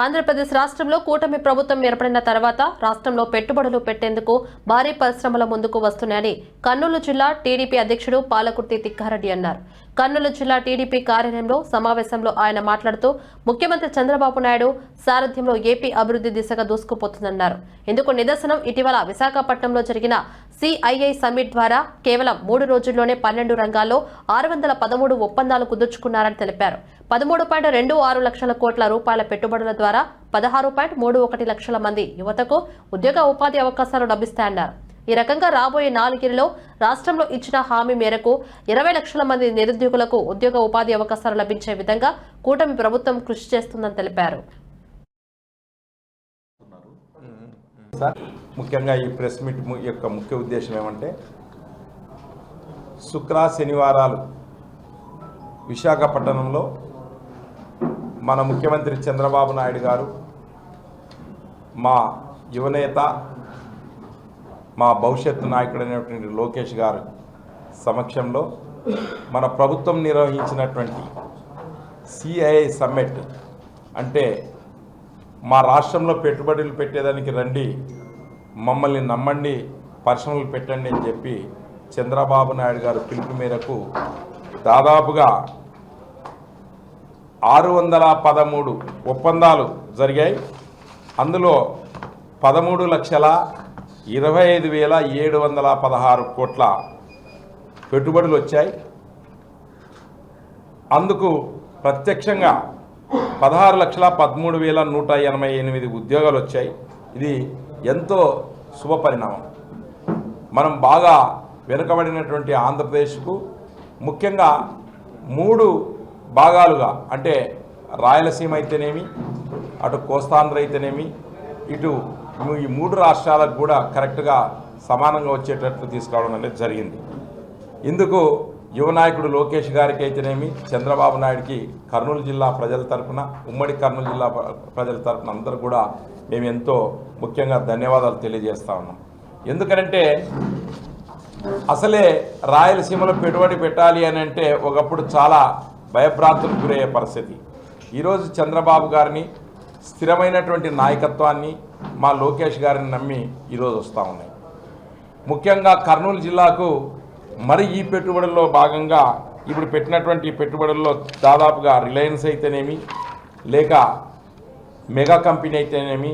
ఆంధ్రప్రదేశ్ రాష్ట్రంలో కూటమి ప్రభుత్వం ఏర్పడిన తర్వాత రాష్ట్రంలో పెట్టుబడులు పెట్టేందుకు భారీ పరిశ్రమల ముందుకు వస్తున్నాయని కర్నూలు జిల్లా టీడీపీ అధ్యక్షుడు పాలకుర్తి తిక్కారెడ్డి అన్నారు. కర్నూలు జిల్లా టీడీపీ కార్యాలయంలో సమావేశంలో ఆయన మాట్లాడుతూ ముఖ్యమంత్రి చంద్రబాబు నాయుడు సారథ్యంలో ఏపీ అభివృద్ధి దిశగా దూసుకుపోతుందన్నారు. ఇందుకు నిదర్శనం ఇటీవల విశాఖపట్నంలో జరిగిన సిఐఐ సమ్మిట్ ద్వారా కేవలం మూడు రోజుల్లోనే పన్నెండు రంగాల్లో ఆరు వందల పదమూడు ఒప్పందాలు కుదుర్చుకున్నారని తెలిపారు. పదమూడు పాయింట్ రెండు ఆరు లక్షల కోట్ల రూపాయల పెట్టుబడుల ద్వారా పదహారు పాయింట్ మూడు ఒకటి లక్షల మంది యువతకు ఉద్యోగ ఉపాధి అవకాశాలు లభిస్తాయన్నారు. ఈ రకంగా రాబోయే నాలుగేళ్ళలో రాష్ట్రంలో ఇచ్చిన హామీ మేరకు ఇరవై లక్షల మంది నిరుద్యోగులకు ఉద్యోగ ఉపాధి అవకాశాలు లభించే విధంగా కూటమి ప్రభుత్వం కృషి చేస్తుందని తెలిపారు. ముఖ్యంగా ఈ ప్రెస్ మీట్ యొక్క ముఖ్య ఉద్దేశం ఏమంటే శుక్ర శనివారాలు విశాఖపట్నంలో మన ముఖ్యమంత్రి చంద్రబాబు నాయుడు గారు మా యువనేత మా భవిష్యత్తు నాయకుడైనటువంటి లోకేష్ గారు సమక్షంలో మన ప్రభుత్వం నిర్వహించినటువంటి సిఐఐ సమ్మిట్ అంటే మా రాష్ట్రంలో పెట్టుబడులు పెట్టేదానికి రండి మమ్మల్ని నమ్మండి పరిశ్రమలు పెట్టండి అని చెప్పి చంద్రబాబు నాయుడు గారు పిలుపు మేరకు దాదాపుగా ఆరు వందల పదమూడు ఒప్పందాలు జరిగాయి. అందులో పదమూడు లక్షల ఇరవై ఐదు వేల ఏడు వందల పదహారు కోట్ల పెట్టుబడులు వచ్చాయి. అందుకు ప్రత్యక్షంగా పదహారు లక్షల పదమూడు వేల నూట ఎనభై ఎనిమిది ఉద్యోగాలు వచ్చాయి. ఇది ఎంతో శుభ పరిణామం. మనం బాగా వెనుకబడినటువంటి ఆంధ్రప్రదేశ్కు ముఖ్యంగా మూడు భాగాలుగా అంటే రాయలసీమ అయితేనేమి అటు కోస్తాంధ్ర అయితేనేమి ఇటు ఈ మూడు రాష్ట్రాలకు కూడా కరెక్ట్గా సమానంగా వచ్చేటట్లు తీసుకురావడం అనేది జరిగింది. ఇందుకు యువనాయకుడు లోకేష్ గారికి అయితేనేమి చంద్రబాబు నాయుడికి కర్నూలు జిల్లా ప్రజల తరఫున ఉమ్మడి కర్నూలు జిల్లా ప్రజల తరఫున అందరూ కూడా మేము ఎంతో ముఖ్యంగా ధన్యవాదాలు తెలియజేస్తా ఉన్నాం. ఎందుకంటే అసలే రాయలసీమలో పెట్టుబడి పెట్టాలి అని అంటే ఒకప్పుడు చాలా భయభ్రాంతులకు గురయ్యే పరిస్థితి. ఈరోజు చంద్రబాబు గారిని స్థిరమైనటువంటి నాయకత్వాన్ని మా లోకేష్ గారిని నమ్మి ఈరోజు వస్తూ ఉన్నాయి. ముఖ్యంగా కర్నూలు జిల్లాకు మరి ఈ పెట్టుబడుల్లో భాగంగా ఇప్పుడు పెట్టినటువంటి పెట్టుబడుల్లో దాదాపుగా రిలయన్స్ అయితేనేమి లేక మెగా కంపెనీ అయితేనేమి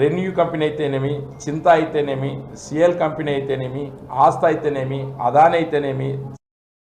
రెన్యూ కంపెనీ అయితేనేమి చింత అయితేనేమి సిఎల్ కంపెనీ అయితేనేమి ఆస్థ అయితేనేమి అదాని అయితేనేమి